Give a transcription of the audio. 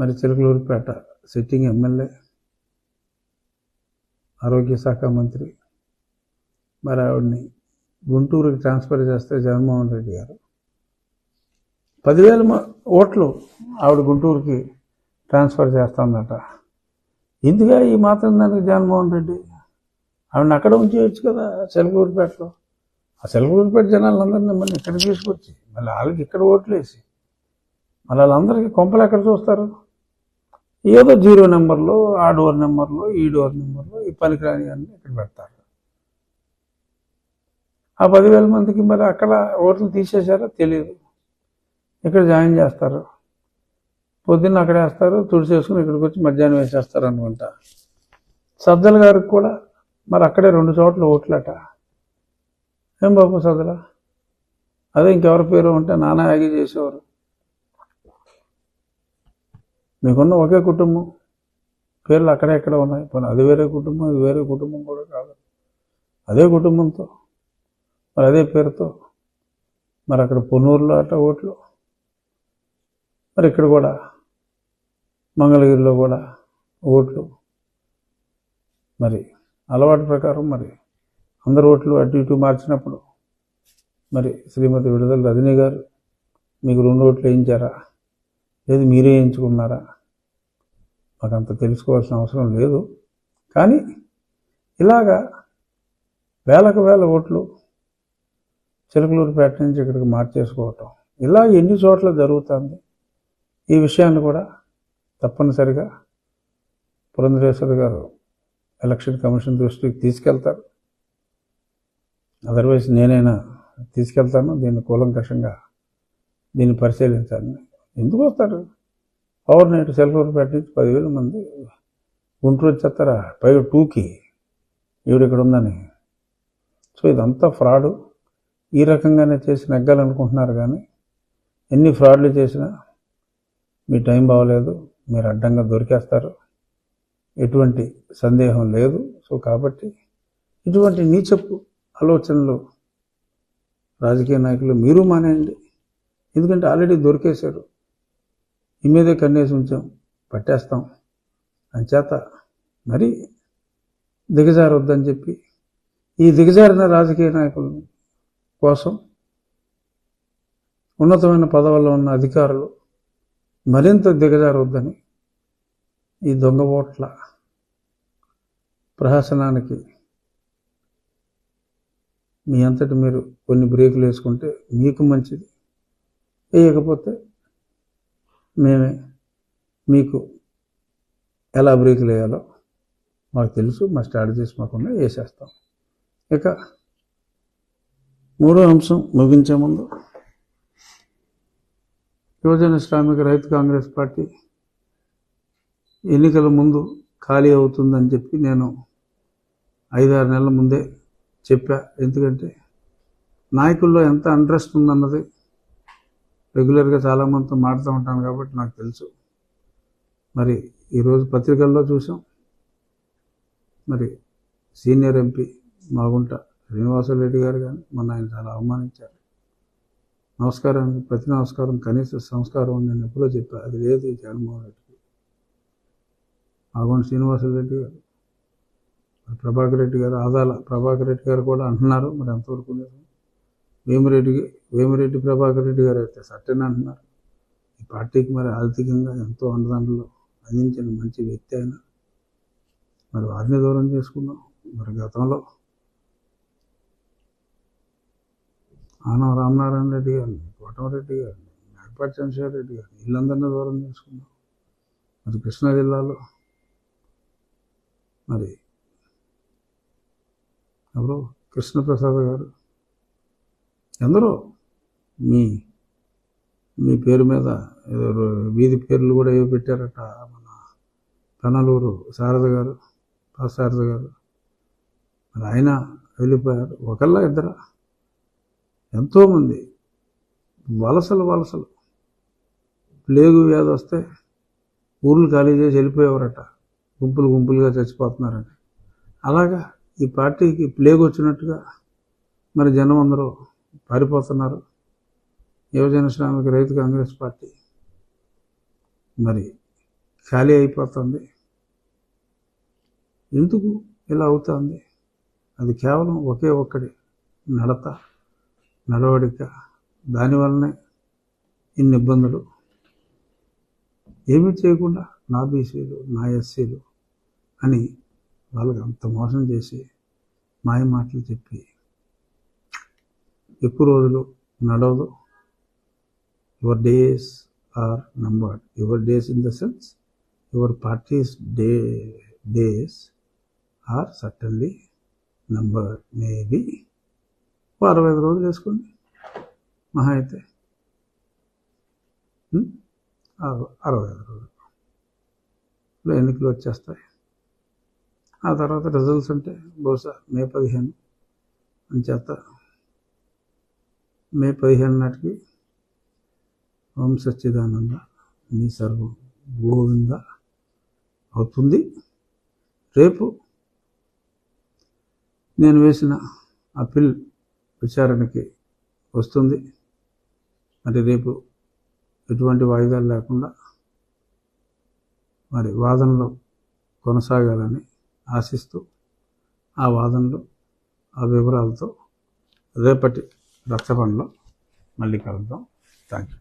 మరి Chilakaluripet sitting MLA ఆరోగ్య శాఖ మంత్రి మరి ఆవిడని గుంటూరుకి ట్రాన్స్ఫర్ చేస్తే జగన్మోహన్ రెడ్డి గారు. పదివేల ఓట్లు ఆవిడ గుంటూరుకి ట్రాన్స్ఫర్ చేస్తుందట. ఎందుగా ఈ మాత్రం దానికి జగన్మోహన్ రెడ్డి. ఆవిడని అక్కడ ఉంచేయచ్చు కదా సెలకూరుపేటలో ఆ సెలకూరుపేట జనాలందరినీ మళ్ళీ ఇక్కడ తీసుకొచ్చి మళ్ళీ వాళ్ళకి ఇక్కడ ఓట్లు వేసి మళ్ళీ వాళ్ళందరికీ కొంపలు ఎక్కడ చూస్తారు? ఏదో జీరో నెంబర్లో ఆ డోర్ నెంబర్లో ఈ డోర్ నెంబర్లో ఈ పనికిరాని అన్ని ఇక్కడ పెడతారు. ఆ పదివేల మందికి మరి అక్కడ ఓట్లు తీసేశారో తెలియదు. ఇక్కడ జాయిన్ చేస్తారు. పొద్దున్న అక్కడ వేస్తారు తుడిచేసుకుని ఇక్కడికి వచ్చి మధ్యాహ్నం వేసేస్తారు అనుకుంటా. సజ్జల గారికి కూడా మరి అక్కడే రెండు చోట్ల ఓట్లట. ఏం బాబు సజ్జల? అదే ఇంకెవరి పేరు ఉంటే నానా యాగి చేసేవారు. మీకున్న ఒకే కుటుంబం. పేర్లు అక్కడే ఎక్కడ ఉన్నాయి. పోనీ అది వేరే కుటుంబం ఇది వేరే కుటుంబం కూడా కాదు. అదే కుటుంబంతో మరి అదే పేరుతో మరి అక్కడ పొన్నూరులో అట్ట ఓట్లు మరి ఇక్కడ కూడా మంగళగిరిలో కూడా ఓట్లు. మరి అలవాటు ప్రకారం మరి అందరు ఓట్లు అటు ఇటు మార్చినప్పుడు మరి శ్రీమతి విడుదల రజనీ గారు మీకు రెండు ఓట్లు వేయించారా? లేదు మీరే ఎంచుకున్నారా? మాకు అంత తెలుసుకోవాల్సిన అవసరం లేదు. కానీ ఇలాగా వేలకు వేల ఓట్లు చిలకలూరుపేట నుంచి ఇక్కడికి మార్చేసుకోవటం. ఇలా ఎన్ని చోట్ల జరుగుతుంది? ఈ విషయాన్ని కూడా తప్పనిసరిగా పురంధరేశ్వరి గారు ఎలక్షన్ కమిషన్ దృష్టికి తీసుకెళ్తారు. అదర్వైజ్ నేనైనా తీసుకెళ్తాను. దీన్ని కూలంకషంగా దీన్ని పరిశీలించాలని ఎందుకు వస్తారు? పవర్ నైట్ సెల్ఫోర్పేట నుంచి పదివేల మంది గుంటూరు వచ్చేస్తారా? పైగా టూకి ఈవిడ ఇక్కడ ఉందని. సో ఇదంతా ఫ్రాడు ఈ రకంగానే చేసి నెగ్గాలనుకుంటున్నారు కానీ ఎన్ని ఫ్రాడ్లు చేసినా మీ టైం బాగలేదు మీరు అడ్డంగా దొరికేస్తారు. ఎటువంటి సందేహం లేదు. సో కాబట్టి ఇటువంటి నీచపు ఆలోచనలు రాజకీయ నాయకులు మీరు మానేయండి. ఎందుకంటే ఆల్రెడీ దొరికేశారు. ఈ మీదే కన్నేసి ఉంచాం. పట్టేస్తాం. అంచేత మరి దిగజారొద్దని చెప్పి ఈ దిగజారిన రాజకీయ నాయకుల కోసం ఉన్నతమైన పదవుల్లో ఉన్న అధికారులు మరింత దిగజారొద్దని ఈ దొంగ ఓట్ల ప్రహసనానికి మీ అంతటి మీరు కొన్ని బ్రేకులు వేసుకుంటే మీకు మంచిది. వేయకపోతే మేమే మీకు ఎలా బ్రేకులు వేయాలో మాకు తెలుసు మా స్ట్రాటజీస్ మాకుండా వేసేస్తాం. ఇక మూడో అంశం ముగించే ముందు యువజన శ్రామిక రైతు కాంగ్రెస్ పార్టీ ఎన్నికల ముందు ఖాళీ అవుతుందని చెప్పి నేను ఐదారు నెలల ముందే చెప్పా. ఎందుకంటే నాయకుల్లో ఎంత ఇంట్రెస్ట్ ఉందన్నది రెగ్యులర్గా చాలామందితో మాడుతూ ఉంటాను కాబట్టి నాకు తెలుసు. మరి ఈరోజు పత్రికల్లో చూసాం. మరి సీనియర్ ఎంపీ మాగుంట శ్రీనివాసరెడ్డి గారు కానీ మొన్న ఆయన చాలా అవమానించారు. నమస్కారం ప్రతి నమస్కారం కనీస సంస్కారం ఉంది నేను ఎప్పుడో చెప్పాను అది లేదు ఈ జగన్మోహన్ రెడ్డికి మాగుంట శ్రీనివాసరెడ్డి గారు ప్రభాకర్ రెడ్డి గారు ఆదాల ప్రభాకర్ రెడ్డి గారు కూడా అంటున్నారు. మరి ఎంతవరకు లేదు వేమిరెడ్డి వేమిరెడ్డి ప్రభాకర్ రెడ్డి గారు అయితే సత్యని అంటున్నారు. ఈ పార్టీకి మరి ఆర్థికంగా ఎంతో అండదండలు అందించిన మంచి వ్యక్తి అయినా మరి వారిని దూరం చేసుకున్నాం మరి గతంలో ఆనం రామనారాయణ రెడ్డి గారిని కోటమరెడ్డి గారిని నాగపాటి చంద్రశేఖర్ రెడ్డి గారిని వీళ్ళందరినీ దూరం చేసుకున్నాం మరి కృష్ణా జిల్లాలో మరి ఎవరు? కృష్ణప్రసాద్ గారు. ఎందరో మీ మీ పేరు మీద ఏదో వీధి పేర్లు కూడా ఏవో పెట్టారట మన పెనలూరు శారద గారు పా శారద గారు. మరి ఆయన వెళ్ళిపోయారు. ఒకళ్ళ ఇద్దర. ఎంతోమంది. వలసలు వలసలు. ప్లేగు వ్యాధి వస్తే ఊర్లు ఖాళీ చేసి వెళ్ళిపోయేవారట. గుంపులు గుంపులుగా చచ్చిపోతున్నారట. అలాగా ఈ పార్టీకి ప్లేగ్ వచ్చినట్టుగా మరి జనం అందరూ పారిపోతున్నారు. యువజన శ్రామిక రైతు కాంగ్రెస్ పార్టీ మరి ఖాళీ అయిపోతుంది. ఎందుకు ఇలా అవుతుంది? అది కేవలం ఒకే ఒక్కడి నడత నడవడిక. దానివల్లనే ఇన్ని ఇబ్బందులు. ఏమీ చేయకుండా నా బీసీలు నా ఎస్సీలు అని వాళ్ళకి అంత మోసం చేసి మాయ మాటలు చెప్పి ఎక్కువ రోజులు నడవదు. Your days are numbered your days in the sense your parties day days are certainly number maybe అరవై ఐదు రోజులు వేసుకోండి. మహా అయితే. Hmm? అరవై ఐదు రోజులు. ఎన్నికలు వచ్చేస్తాయి? ఆ తర్వాత రిజల్ట్స్ ఉంటాయి బహుశా మే పదిహేను. అంచేత మే పదిహేను నాటికి ఓం సచ్చిదానంద మీ సర్వం గోవింద అవుతుంది. రేపు నేను వేసిన అప్పీల్ విచారణకి వస్తుంది. మరి రేపు ఎటువంటి వాయిదాలు లేకుండా మరి వాదనలు కొనసాగాలని ఆశిస్తూ ఆ వాదనలు ఆ వివరాలతో రేపటి రచ్చబండలో మళ్ళీ కలుద్దాం. Thank you